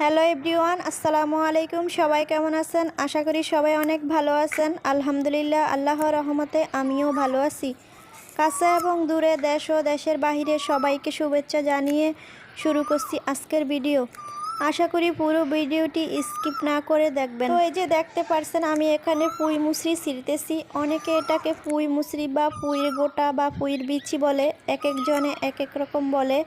Hello everyone, আসসালামু আলাইকুম। সবাই কেমন আছেন? আশা করি সবাই অনেক ভালো আছেন। আলহামদুলিল্লাহ, আল্লাহর রহমতে আমিও ভালো আছি। কাছে এবং দূরে দেশ ও দেশের বাহিরে সবাইকে শুভেচ্ছা জানিয়ে শুরু করছি আজকের ভিডিও। আশা করি পুরো ভিডিওটি স্কিপ না করে দেখবেন। তো এই যে দেখতে পারছেন, আমি এখানে পুঁই মুসরি ছিঁড়তেছি। অনেকে এটাকে পুঁই মুসরি বা পুঁইর গোটা বা পুঁইর বিচি বলে এক একজনে এক এক রকম বলে।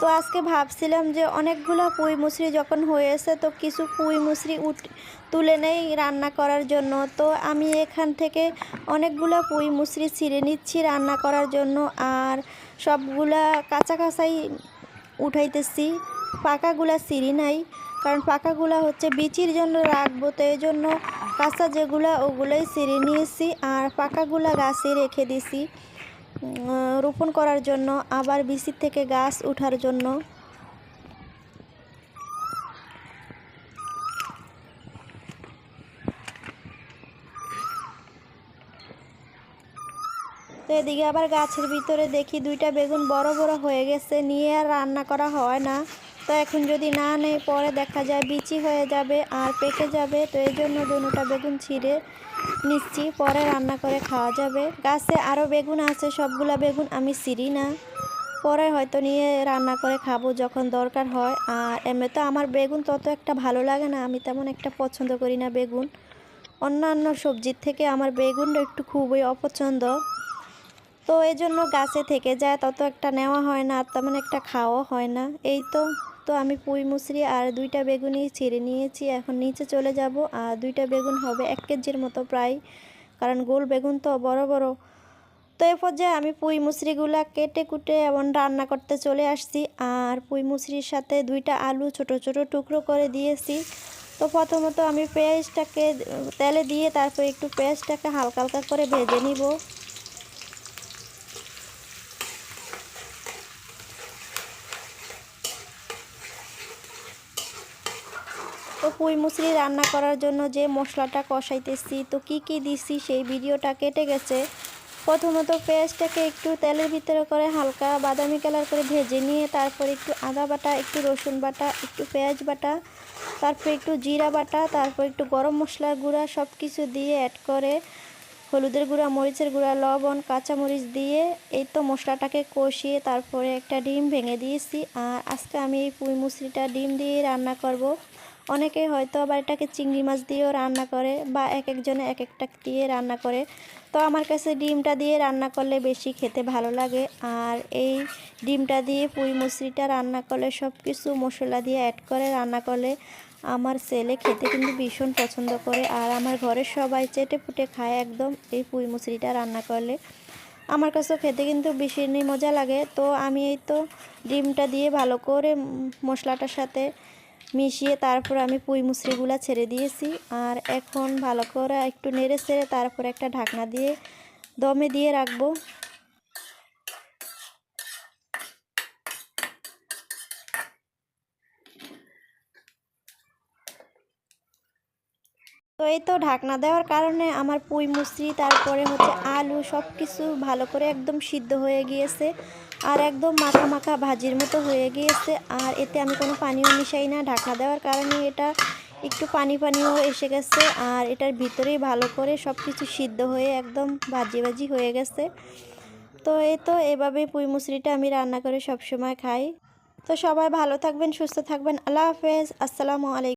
তো আজকে ভাবছিলাম যে অনেকগুলো পুঁই মুসরি যখন হয়েছে তো কিছু পুঁই মুসরি উঠ, তুলে নেই রান্না করার জন্য। তো আমি এখান থেকে অনেকগুলো পুঁই মুসরি ছিঁড়ে নিচ্ছি রান্না করার জন্য আর সবগুলা কাঁচা কাঁচাই উঠাইতেছি। পাকাগুলা ছিঁড়ি নাই, কারণ পাকাগুলা হচ্ছে বিচির জন্য রাখব, তো এই জন্য কাঁচা যেগুলা ওগুলোই ছিঁড়ে নিয়েছি আর পাকাগুলা গাছে রেখে দিছি। রোপণ করার জন্য, আবার বিচির থেকে গাছ ওঠার জন্য। তো এদিকে আবার গাছের ভিতরে দেখি দুইটা বেগুন বড় বড় হয়ে গেছে, নিয়ে আর রান্না করা হয় না। তো এখন যদি না নেই, পরে দেখা যায় বিচি হয়ে যাবে আর পেকে যাবে। তো এই জন্য দুটা বেগুন ছিঁড়ে নিচ্ছি। পরে রান্না করে খাওয়া যাবে। গাছে আরও বেগুন আছে, সবগুলা বেগুন আমি ছিঁড়ি না। পরে হয়তো নিয়ে রান্না করে খাব যখন দরকার হয়। আর এমনি তো আমার বেগুন তত একটা ভালো লাগে না, আমি তেমন একটা পছন্দ করি না বেগুন। অন্যান্য সবজির থেকে আমার বেগুনটা একটু খুবই অপছন্দ। তো এই জন্য গাছে থেকে যায়, তত একটা নেওয়া হয় না, আর তেমন একটা খাওয়া হয় না। এই তো তো আমি পুঁই মুসরি আর দুইটা বেগুনই ছিঁড়ে নিয়েছি। এখন নিচে চলে যাব। আর দুইটা বেগুন হবে এক কেজির মতো প্রায়, কারণ গোল বেগুন তো বড় বড়। তো এ পর্যায়ে আমি পুঁই মুসরিগুলা কেটে কুটে এমন রান্না করতে চলে আসছি। আর পুঁই মুসরির সাথে দুইটা আলু ছোট ছোট টুকরো করে দিয়েছি। তো প্রথমত আমি পেঁয়াজটাকে তেলে দিয়ে তারপর একটু পেঁয়াজটাকে হালকা হালকা করে ভেজে নিব। তো পুঁই মুসরি রান্না করার জন্য যে মশলাটা কষাইতেছি, তো কি কি দিছি সেই ভিডিওটা কেটে গেছে। প্রথমত পেঁয়াজটাকে একটু তেলের ভিতরে করে হালকা বাদামি কালার করে ভেজে নিয়ে তারপর একটু আদা বাটা, একটু রসুন বাটা, একটু পেঁয়াজ বাটা, তারপর একটু জিরা বাটা, তারপর একটু গরম মশলার গুঁড়া সব কিছু দিয়ে অ্যাড করে হলুদের গুঁড়া, মরিচের গুঁড়া, লবণ, কাঁচামরিচ দিয়ে এই তো মশলাটাকে কষিয়ে তারপরে একটা ডিম ভেঙে দিয়েছি। আর আজকে আমি এই পুঁই মুসরিটা ডিম দিয়ে রান্না করব। অনেকে হয়তো আবার এটাকে চিংড়ি মাছ দিয়েও রান্না করে বা এক একজনে এক একটা দিয়ে রান্না করে। তো আমার কাছে ডিমটা দিয়ে রান্না করলে বেশি খেতে ভালো লাগে। আর এই ডিমটা দিয়ে পুঁই মুসরিটা রান্না করলে সব কিছু মশলা দিয়ে অ্যাড করে রান্না করলে আমার ছেলে খেতে কিন্তু ভীষণ পছন্দ করে। আর আমার ঘরের সবাই চেটে ফুটে খায় একদম এই পুঁই মুসরিটা রান্না করলে। আমার কাছেও খেতে কিন্তু ভীষণই মজা লাগে। তো আমি এই তো ডিমটা দিয়ে ভালো করে মশলাটার সাথে মিশিয়ে তারপর আমি পুঁই মুসরিগুলা ছেড়ে দিয়েছি। আর এখন ভালো করে একটু নেড়ে ছেড়ে তারপর একটা ঢাকনা দিয়ে দমে দিয়ে রাখব। তো এই তো ঢাকনা দেওয়ার কারণে আমার পুঁই মুসরি, তারপরে হচ্ছে আলু সব কিছু ভালো করে একদম সিদ্ধ হয়ে গিয়েছে আর একদম মাখা মাখা ভাজির মতো হয়ে গিয়েছে। আর এতে আমি কোনো পানিও মিশাই না। ঢাকনা দেওয়ার কারণে এটা একটু পানি পানিও এসে গেছে আর এটার ভিতরেই ভালো করে সব কিছু সিদ্ধ হয়ে একদম ভাজি ভাজি হয়ে গেছে। তো এই তো এভাবে পুঁই মুসরিটা আমি রান্না করে সব সময় খাই। তো সবাই ভালো থাকবেন, সুস্থ থাকবেন। আল্লাহ হাফেজ। আসসালামু আলাইকুম।